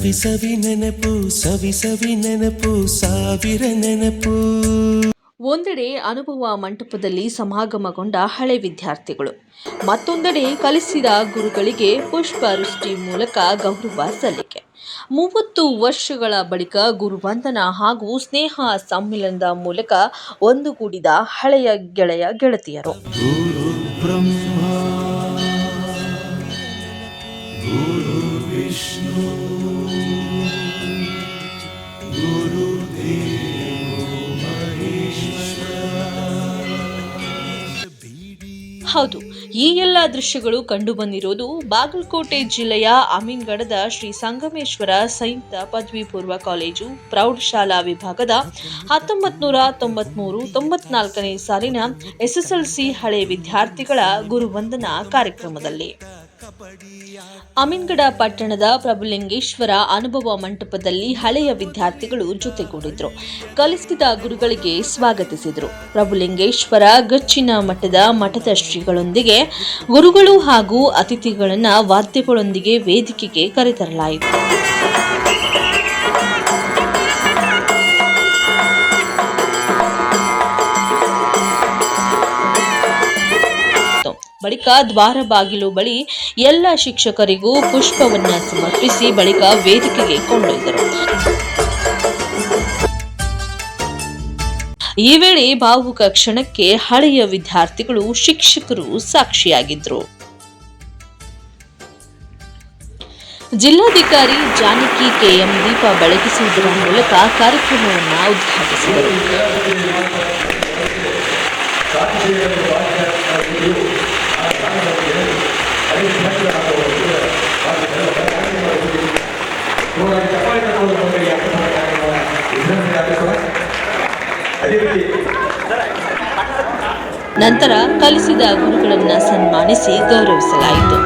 ಸವಿ ಸವಿ ನೆನಪು ಸವಿ ಸವಿ ನೆನಪು ಸಾವಿರ ನೆನಪು. ಒಂದೆಡೆ ಅನುಭವ ಮಂಟಪದಲ್ಲಿ ಸಮಾಗಮಗೊಂಡ ಹಳೆ ವಿದ್ಯಾರ್ಥಿಗಳು. ಮತ್ತೊಂದೆಡೆ ಕಲಿಸಿದ ಗುರುಗಳಿಗೆ ಪುಷ್ಪವೃಷ್ಟಿ ಮೂಲಕ ಗೌರವ ಸಲ್ಲಿಕೆ. ಮೂವತ್ತು ವರ್ಷಗಳ ಬಳಿಕ ಗುರುವಂದನ ಹಾಗೂ ಸ್ನೇಹ ಸಮ್ಮಿಲನದ ಮೂಲಕ ಒಂದುಗೂಡಿದ ಹಳೆಯ ಗೆಳೆಯ ಗೆಳತಿಯರು. ಹೌದು, ಈ ಎಲ್ಲ ದೃಶ್ಯಗಳು ಕಂಡುಬಂದಿರೋದು ಬಾಗಲಕೋಟೆ ಜಿಲ್ಲೆಯ ಅಮೀನ್ಗಢದ ಶ್ರೀ ಸಂಗಮೇಶ್ವರ ಸಂಯುಕ್ತ ಪದವಿ ಪೂರ್ವ ಕಾಲೇಜು ಪ್ರೌಢಶಾಲಾ ವಿಭಾಗದ ಹತ್ತೊಂಬತ್ತು ನೂರ ತೊಂಬತ್ಮೂರು ತೊಂಬತ್ನಾಲ್ಕನೇ ಸಾಲಿನ ಎಸ್ಎಸ್ಎಲ್ಸಿ ಹಳೆ ವಿದ್ಯಾರ್ಥಿಗಳ ಗುರುವಂದನಾ ಕಾರ್ಯಕ್ರಮದಲ್ಲಿ. ಅಮೀನ್ಗಢ ಪಟ್ಟಣದ ಪ್ರಭುಲಿಂಗೇಶ್ವರ ಅನುಭವ ಮಂಟಪದಲ್ಲಿ ಹಳೆಯ ವಿದ್ಯಾರ್ಥಿಗಳು ಜೊತೆಗೂಡಿದ್ರು. ಕಲಿಸಿದ ಗುರುಗಳಿಗೆ ಸ್ವಾಗತಿಸಿದರು. ಪ್ರಭುಲಿಂಗೇಶ್ವರ ಗಚ್ಚಿನ ಮಠದ ಮಠದ ಶ್ರೀಗಳೊಂದಿಗೆ ಗುರುಗಳು ಹಾಗೂ ಅತಿಥಿಗಳನ್ನು ವಾದ್ಯಗಳೊಂದಿಗೆ ವೇದಿಕೆಗೆ ಕರೆತರಲಾಯಿತು. ಬಳಿಕ ದ್ವಾರ ಬಾಗಿಲು ಬಳಿ ಎಲ್ಲ ಶಿಕ್ಷಕರಿಗೂ ಪುಷ್ಪವನ್ನ ಸಮರ್ಪಿಸಿ ಬಳಿಕ ವೇದಿಕೆಗೆ ಕೊಂಡೊಯ್ದರು. ಈ ವೇಳೆ ಭಾವುಕ ಕ್ಷಣಕ್ಕೆ ಹಳೆಯ ವಿದ್ಯಾರ್ಥಿಗಳು ಶಿಕ್ಷಕರು ಸಾಕ್ಷಿಯಾಗಿದ್ರು. ಜಿಲ್ಲಾಧಿಕಾರಿ ಜಾನಕಿ ಕೆಎಂ ದೀಪ ಬೆಳಗಿಸುವುದರ ಮೂಲಕ ಕಾರ್ಯಕ್ರಮವನ್ನು ಉದ್ಘಾಟಿಸಿದರು. ನಂತರ ಕಲಿಸಿದ ಗುರುಗಳನ್ನು ಸನ್ಮಾನಿಸಿ ಗೌರವಿಸಲಾಯಿತು.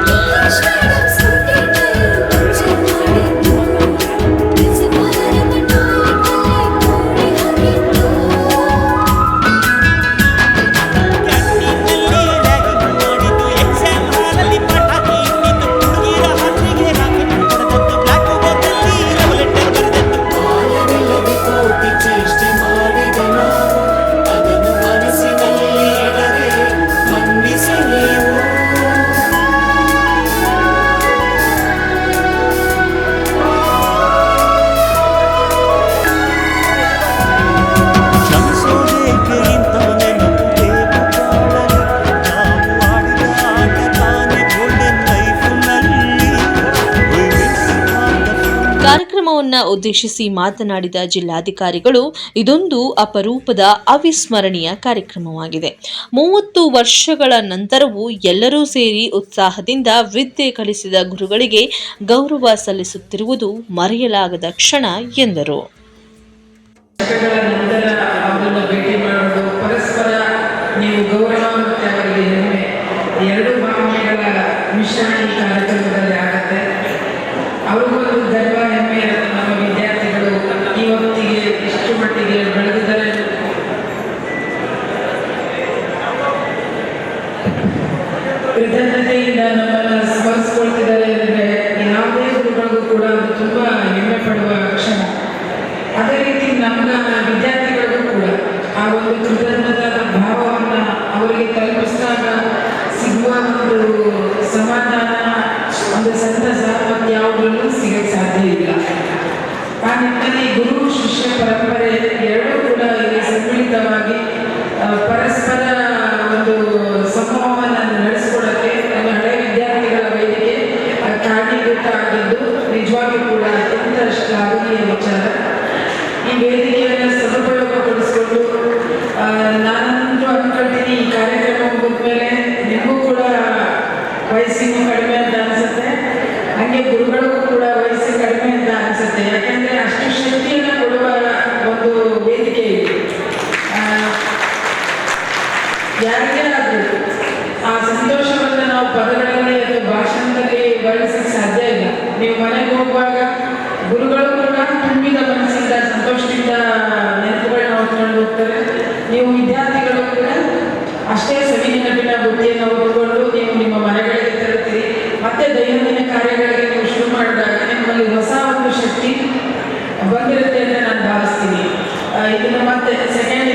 ಉದ್ದೇಶಿಸಿ ಮಾತನಾಡಿದ ಜಿಲ್ಲಾಧಿಕಾರಿಗಳು, ಇದೊಂದು ಅಪರೂಪದ ಅವಿಸ್ಮರಣೀಯ ಕಾರ್ಯಕ್ರಮವಾಗಿದೆ. ಮೂವತ್ತು ವರ್ಷಗಳ ನಂತರವೂ ಎಲ್ಲರೂ ಸೇರಿ ಉತ್ಸಾಹದಿಂದ ವಿದ್ಯೆ ಕಲಿಸಿದ ಗುರುಗಳಿಗೆ ಗೌರವ ಸಲ್ಲಿಸುತ್ತಿರುವುದು ಮರೆಯಲಾಗದ ಕ್ಷಣ ಎಂದರು ವರ್ಷಗಳ ನಂತರ ಅವರನ್ನು ಭೇಟಿ ಮಾಡೋದು ಪರಸ್ಪರ ನೀವು ಗೌರವ ಮತ್ತು ಅವರಿಗೆ ಹೆಮ್ಮೆ ಎರಡು ಭಾವನೆಗಳ ಮಿಶ್ರಣ ಈ ಕಾರ್ಯಕ್ರಮದಲ್ಲಿ ಆಗುತ್ತೆ ಅವ್ರಿಗೊಂದು ಗರ್ವ ಹೆಮ್ಮೆ ಇರುತ್ತೆ ನಮ್ಮ ವಿದ್ಯಾರ್ಥಿಗಳು ಇವತ್ತಿಗೆ ಇಷ್ಟು ಮಟ್ಟಿಗೆ ಬೆಳೆದಿದ್ದಾರೆ ಕೃತಜ್ಞತೆಯಿಂದ ನಮ್ಮನ್ನು ಸ್ಮರಿಸ್ಕೊಳ್ತಿದ್ದಾರೆ ಅಂದರೆ ಯಾವುದೇ ಗುರುಗಳಿಗೂ ಕೂಡ ಅದು ತುಂಬ ಹೆಮ್ಮೆ ಪಡುವ ಕ್ಷಣ ಅದೇ ರೀತಿ ನಮ್ಮ ವಿದ್ಯಾರ್ಥಿಗಳಿಗೂ ಕೂಡ ಆ ಒಂದು ಕೃತಜ್ಞತಾದ ಭಾವವನ್ನು ಅವರಿಗೆ ತಲುಪಿಸಿದಾಗ ಸಿಗುವ ಒಂದು ಸಮಾಧಾನ ಒಂದು ಸಂತಸ ಮತ್ತು ಯಾವುದರಲ್ಲೂ ಸಿಗಕ್ಕೆ ಸಾಧ್ಯ ಇಲ್ಲ ಆ ನಿಟ್ಟಿನಲ್ಲಿ ಗುರು ಶಿಷ್ಯ ಪರಂಪರೆ ಎರಡೂ ಕೂಡ ಇಲ್ಲಿ ಸಮ್ಮಿಳಿತವಾಗಿ ಆ, ಪರಸ್ಪರ ಒಂದು ಸಮೂಹವನ್ನು ನಡೆಸ್ಕೊಡೋಕ್ಕೆ ನಮ್ಮ ಹಳೆ ವಿದ್ಯಾರ್ಥಿಗಳ ವೇದಿಕೆ ಆ, ಕಾರಣೀಭೂತ ಆಗಿದ್ದು ನಿಜವಾಗಿಯೂ ಕೂಡ ಅತ್ಯಂತ ಶ್ಲಾಘನೀಯ ವಿಚಾರ ಈ ವೇದಿಕೆಯನ್ನು ಸದುಪಯೋಗಪಡಿಸಿಕೊಂಡು ಆ, ನಾನಂತೂ ಅನ್ಕೊಳ್ತೀನಿ ಈ ಕಾರ್ಯಕ್ರಮ ಮುಗಿದ್ಮೇಲೆ ನಿಮಗೂ ಕೂಡ ವಯಸ್ಸಿಗೂ ಕಡಿಮೆ ಅಂತ ಅನ್ಸುತ್ತೆ. ಹಾಗೆ ಗುರುಗಳಿಗೂ ಕೂಡ ವಯಸ್ಸು ಕಡಿಮೆ ಅಂತ ಅನಿಸುತ್ತೆ. ಯಾಕಂದ್ರೆ ಅಷ್ಟು ಶಕ್ತಿಯನ್ನು ಕೊಡುವ ಒಂದು ವೇದಿಕೆ ಇದೆ. ಯಾರಿಗೇ ಆ ಸಂತೋಷವನ್ನು ನಾವು ಪದಗಳಲ್ಲಿ ಅಥವಾ ಭಾಷಣದಲ್ಲಿ ವರ್ಣಿಸಕ್ಕೆ ಸಾಧ್ಯ ಇಲ್ಲ. ನೀವು ಮನೆಗೆ ಹೋಗುವಾಗ ಗುರುಗಳು ಕೂಡ ತುಂಬಿದ ಮನಸ್ಸಿಂದ, ಸಂತೋಷದಿಂದ ನೆನಪುಗಳನ್ನ ಹೊತ್ಕೊಂಡು ಹೋಗ್ತಾರೆ. ನೀವು ವಿದ್ಯಾರ್ಥಿಗಳು ಕೂಡ ಅಷ್ಟೇ ಸವಿ ನೆನಪಿನ ಬುದ್ಧಿಯನ್ನು ಹೊತ್ಕೊಂಡು ನೀವು ನಿಮ್ಮ ತರುತ್ತೀರಿ ಮತ್ತೆ ದೈನಂದಿನ ಕಾರ್ಯಗಳಿಗೆ ನೀವು ಶುರು ಮಾಡಿದಾಗ ನಿಮ್ಮಲ್ಲಿ ಹೊಸ ಒಂದು ಶಕ್ತಿ ಬಂದಿರುತ್ತೆ ಅಂತ ನಾನು ಭಾವಿಸ್ತೀನಿ. ಇದನ್ನು ಮತ್ತೆ ಸೆಕೆಂಡ್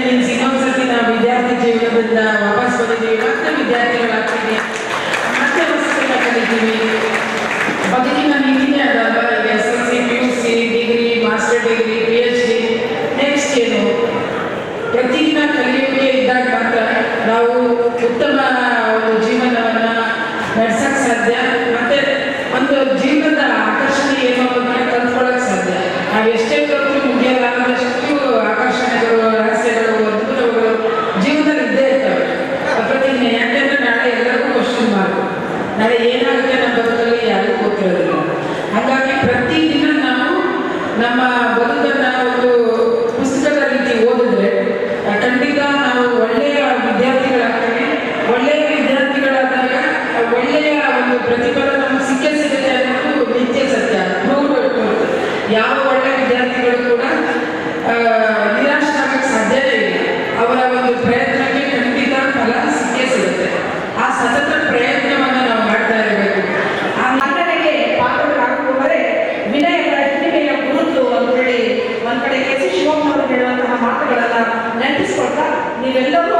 ನಾಳೆ ಏನಾಗುತ್ತೆ ನಮ್ಮ ಬದುಕಲ್ಲಿ ಯಾರಿಗೂ ಗೊತ್ತಿರೋದಿಲ್ಲ. ಹಾಗಾಗಿ ಪ್ರತಿದಿನ ನಾವು ನಮ್ಮ ಬದುಕನ್ನ ಒಂದು ಪುಸ್ತಕದ ರೀತಿ ಓದಿದ್ರೆ, ಖಂಡಿತ ನಾವು ಒಳ್ಳೆಯ ವಿದ್ಯಾರ್ಥಿಗಳಾಗ್ತೀವಿ. ಒಳ್ಳೆಯ ವಿದ್ಯಾರ್ಥಿಗಳಾದಾಗ ಒಳ್ಳೆಯ ಒಂದು ಪ್ರತಿಫಲ ನಮಗೆ ಸಿಕ್ಕೇ ಸಿಗುತ್ತೆ ಅನ್ನೋದು ನಿತ್ಯ ಸತ್ಯ. ಯಾವ ಒಳ್ಳೆಯ ವಿದ್ಯಾರ್ಥಿಗಳು ಕೂಡ ಆ, ನಿರಾಶರಾಗಕ್ಕೆ ಸಾಧ್ಯನೇ ಇಲ್ಲ ಅವರ ಒಂದು ಪ್ರಯತ್ನಕ್ಕೆ ಖಂಡಿತ ಫಲ ಸಿಕ್ಕೇ ಸಿಗುತ್ತೆ ಆ ಸತತ ಪ್ರಯತ್ನವನ್ನು ನಾವು ಮಾಡ್ತಾ ಇರಬೇಕು ಆ ಮನ್ನಣೆಗೆ ಪಾತ್ರರಾಗುವವರೇ ವಿನಯಗಳ ಹಿರಿಮೆಯ ಗುರುತು ಅಂತ ಹೇಳಿ ಒಂದ್ ಕಡೆ ಕೆ ಸಿ ಶಿವಮ್ಮ ಅವರು ಹೇಳುವಂತಹ ಮಾತುಗಳನ್ನ ನೆನಪಿಸ್ಕೊಳ್ತಾ ನೀವೆಲ್ಲರೂ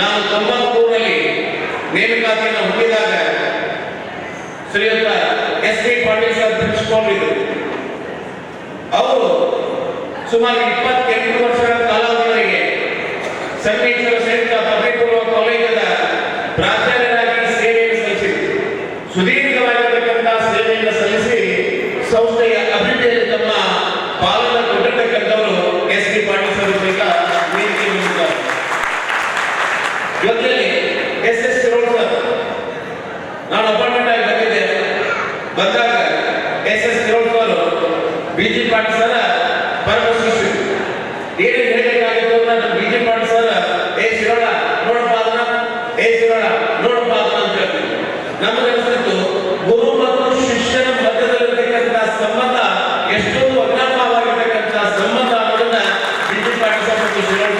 ನಾನು ತೊಂಬತ್ಮೂರರಲ್ಲಿ ನೇಮಕಾತಿಯನ್ನು ಹೊಂದಿದಾಗ ಶ್ರೀಯುತ S P Patil sir principal ಅವರು ಸುಮಾರು ಇಪ್ಪತ್ತೆಂಟು ವರ್ಷಗಳ ಕಾಲಾವಧಿಯವರೆಗೆ ಸಂಗೀತ ಸಹಿತ ಪದವಿ ಪೂರ್ವ ಕಾಲೇಜದ ಪ್ರಾಚಾರ್ಯರಾಗಿ ಸೇವೆಯನ್ನು ಸಲ್ಲಿಸಿದ್ರು ಸುದೀರ್ಘವಾಗಿರ್ತಕ್ಕಂಥ ಸೇವೆಯನ್ನು ಸಲ್ಲಿಸಿ ಸಂಸ್ಥೆಯ ಅಭಿವೃದ್ಧಿಯಲ್ಲಿ ತಮ್ಮ ಪಾಲನ ಕೊಟ್ಟಿರ್ತಕ್ಕಂಥವರು ಎಸ್ ಪಿ ಪಾಟೀಲ್ ಸರ್ ಸಹಿತ ವೇದಿಕೆ ಹೊಂದಿದ್ದಾರೆ ಜೊತೆಯಲ್ಲಿ ಎಸ್ ಎಸ್ ಶಿರೋಳ್ ಸರ್ ನಾನು ಅಪಾಯಿಂಟ್ಮೆಂಟ್ ಆಗಿ ಬಂದಿದ್ದೆ. ಬಂದಾಗ S S ground floor B G Patil sir ಪರಮ ಶಿಷ್ಯರು ಏನೇನು ಹೇಳಬೇಕಾಗಿತ್ತು ನಾನು ನಮ್ಮ ಬಿ ಜಿ ಪಾಟೀಲ್ ಸರ್ ಏ ಶಿರೋಣ, ನೋಡಪ್ಪ ಅದನ್ನ. ಏ ಶಿರೋಣ, ನೋಡಪ್ಪ ಅದನ್ನ ಅಂತ ಹೇಳ್ತೀವಿ ನಮಗನ್ಸಿತ್ತು ಗುರು ಮತ್ತು ಶಿಷ್ಯನ ಮಧ್ಯದಲ್ಲಿರ್ತಕ್ಕಂಥ ಸಂಬಂಧ ಎಷ್ಟೊಂದು ಅಜ್ಞಾಪವಾಗಿರ್ತಕ್ಕಂಥ ಸಂಬಂಧ ಅನ್ನೋದನ್ನ ಬಿ ಜಿ ಪಾಟೀಲ್ ಸರ್ ಮತ್ತು ಹೋಗ್ತಾರೆ